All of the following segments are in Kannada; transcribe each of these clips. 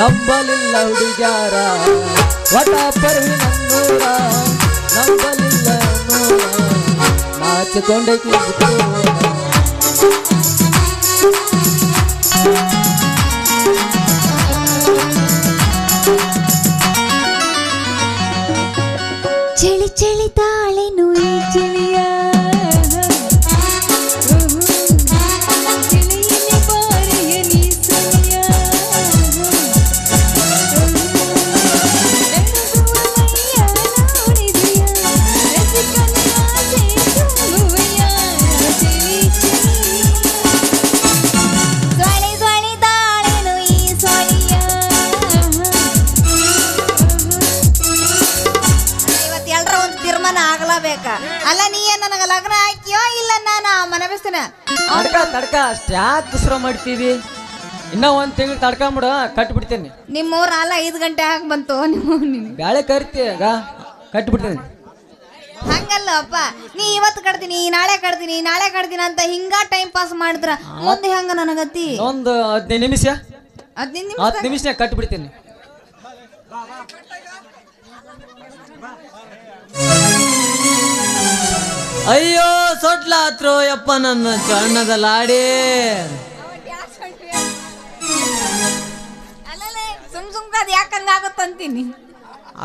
ನಂಬಲಿಲ್ಲ ಹುಡುಗ್ಯಾರ ಒಟ ಪರ್ವಿ ನನ್ನೂರ ನಂಬಲಿಲ್ಲ ನೂರ ನಾಚಿಕೊಂಡೆ ಕಿಂಚಿಕೋರ ಚಳಿ ಚಳಿ ತಾಳೆನು ಈ ಚಳಿಯ ತೀರ್ಮಾನ ಬೇಕ. ಅಲ್ಲ ನೀ ಏನ್ ನನಗ ಲಗ್ನ ಹಾಕಿಯೋ ಇಲ್ಲ ನಾನು ಮನೆ ಬಿಸ್ತಿನ ತಡ್ಕ ತಡ್ಕ ಅಷ್ಟ್ಯಾಕ್ ಶ್ರಮ ಮಾಡ್ತೀವಿ. ಇನ್ನ ಒಂದ್ ತಿಂಗಳು ತಡ್ಕೊಂಬಿಡ ಕಟ್ಬಿಡ್ತೇನೆ. ನಿಮ್ಮ ಊರ ಅಲ್ಲ ಐದು ಗಂಟೆ ಹಾಕ್ ಬಂತು ನಿಮ್ಮ ನಿಮ್ ಬ್ಯಾಳೆ ಕರಿತಿ ಆಗ ಕಟ್ಬಿಡ್ತೇನೆ. ಹಂಗಲ್ಲ ಅಪ್ಪ ನೀ ಇವತ್ತು ಕಟ್ತೀನಿ ನಾಳೆ ಕಟ್ತೀನಿ ನಾಳೆ ಕಟ್ತೀನಿ ಅಂತ ಹಿಂಗ ಟೈಮ್ ಪಾಸ್ ಮಾಡಿದ್ರ ಮುಂದೆ ಹೆಂಗ ನನಗತಿ ಒಂದು ಹದಿನೈದು ನಿಮಿಷ. ಹದಿನೈದು ನಿಮಿಷ ಹತ್ತು ನಿಮಿಷ ಕಟ್ಬಿಡ್ತೇನೆ. ಅಯ್ಯೋ ಸೊಟ್ಲಾತ್ರೋ ಯಪ್ಪ ನನ್ನ ಚಣ್ಣದ ಲಾಡಿ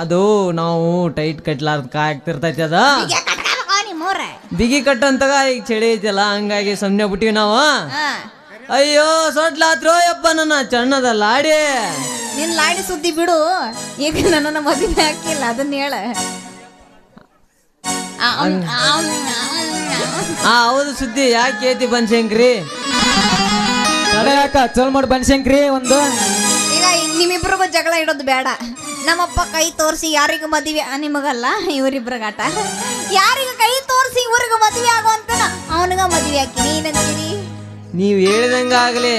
ಅದ್ ನಾವು ಟೈಟ್ ಕಟ್ಲಾರ್ದ ಕಾಯ್ತಿರ್ತೈತಿ ಅದ. ಬಿಗಿ ಕಟ್ಟಂತಾಗ ಈಗ ಚಳಿ ಐತಲ್ಲ ಹಂಗಾಗಿ ಸೊನ್ನೆ ಬಿಟ್ಟಿವಿ ನಾವು. ಅಯ್ಯೋ ಸೊಟ್ಲಾತ್ರೋ ಯಪ್ಪ ನನ್ನ ಚಣ್ಣದ ಲಾಡಿ ನಿನ್ ಲಾಡಿ ಸುದ್ದಿ ಬಿಡು. ಈಗ ನನ್ನನ್ನು ಮದುವೆ ಹಾಕಿಲ್ಲ ಅದನ್ನ ಹೇಳ. ಆ, ಹೌದು ಸುದ್ದಿ ಯಾಕೆ ಏತಿ ಬನ್ಶಂಕ್ರಿ? ತಡೆ ಯಾಕ ಚಲ್ ಮಾಡಿ ಬನ್ಶಂಕ್ರಿ ಒಂದು. ಈಗ ನಿಮ್ಮಿಬ್ರಿಗೂ ಜಗಳ ಇಡೋದು ಬೇಡ. ನಮ್ಮಪ್ಪ ಕೈ ತೋರಿಸಿ ಯಾರಿಗೂ ಮದುವೆ ನಿಮಗಲ್ಲ ನಿಮಗಲ್ಲ ಇವರಿಬ್ರಿಗಾಟ ಯಾರಿಗ ಕೈ ತೋರಿಸಿ ಇವ್ರಿಗೆ ಮದುವೆ ಆಗೋ ಅಂತ ಅವನಿಗ ಮದುವೆ ಹಾಕಿ ನೀನಂತೀರಿ ನೀವ್ ಹೇಳಿದಂಗಾಗ್ಲಿ.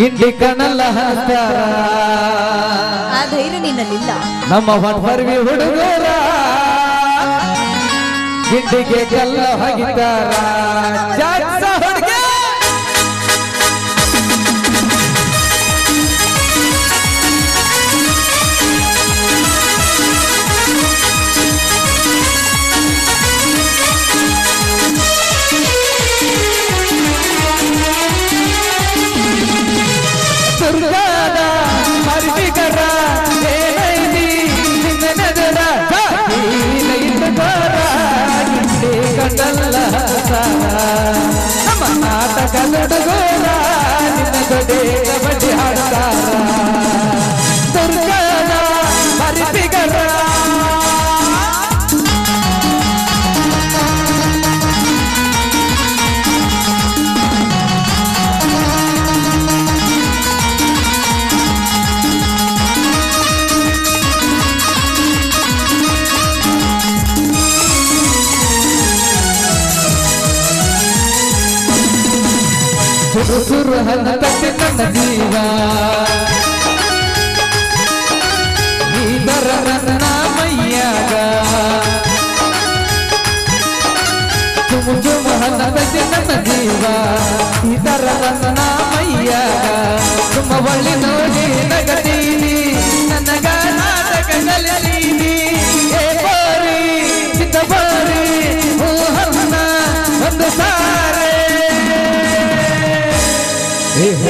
ಗಿಂಡಿ ಕಣಲ್ಲ ಹಸ್ತಾರ ಆ ಧೈರ್ಯ ನಿನ್ನಲ್ಲಿಲ್ಲ. ನಮ್ಮ ಹೊಡ್ಬರ್ವಿ ಹುಡುಗರ. ಗಿಂಡಿಗೆ ಕಲ್ಲ ಹಾಗಿದ್ದಾರ ನಾಟಕದ ಹುಡುಗರ ನಿನ್ನ ಜೊತೆ ಸುರು ಹಂತಕ್ಕೆ ನನ್ನ ಜೀವ. ನೀದರ ನನ್ನ ಮೈಯಾಗ ಚುಮು ಚುಮು ಹಂತಕ್ಕೆ ನನ್ನ ಜೀವ. ಇದರ ನನ್ನ ಮೈಯಾಗ ತುಂಬ ಒಳ್ಳೆ ನೋಡಿ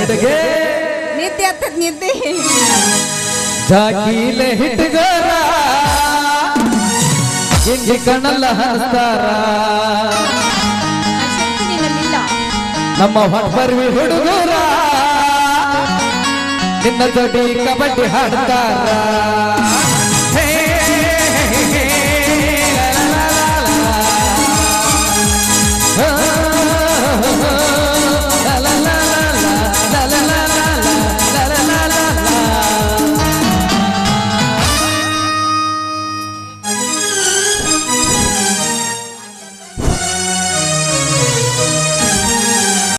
ಏ ಹುಡುಗೆ ನಿದ್ದೆ ಹತ್ತದ ನಿದ್ದೆ. ಜಾಕೀಲೆ ಹಿಟ್ಗಾರ ಹಿಂಗೆ ಕಣ್ಣಲ್ಲ ಹರಿಸ್ತಾರ ನಮ್ಮ ಹೊರಬರ್ವಿ ಹುಡುಗರ. ನಿನ್ನ ಜೊತೆ ಕಬಡ್ಡಿ ಹಾಡ್ತಾರ.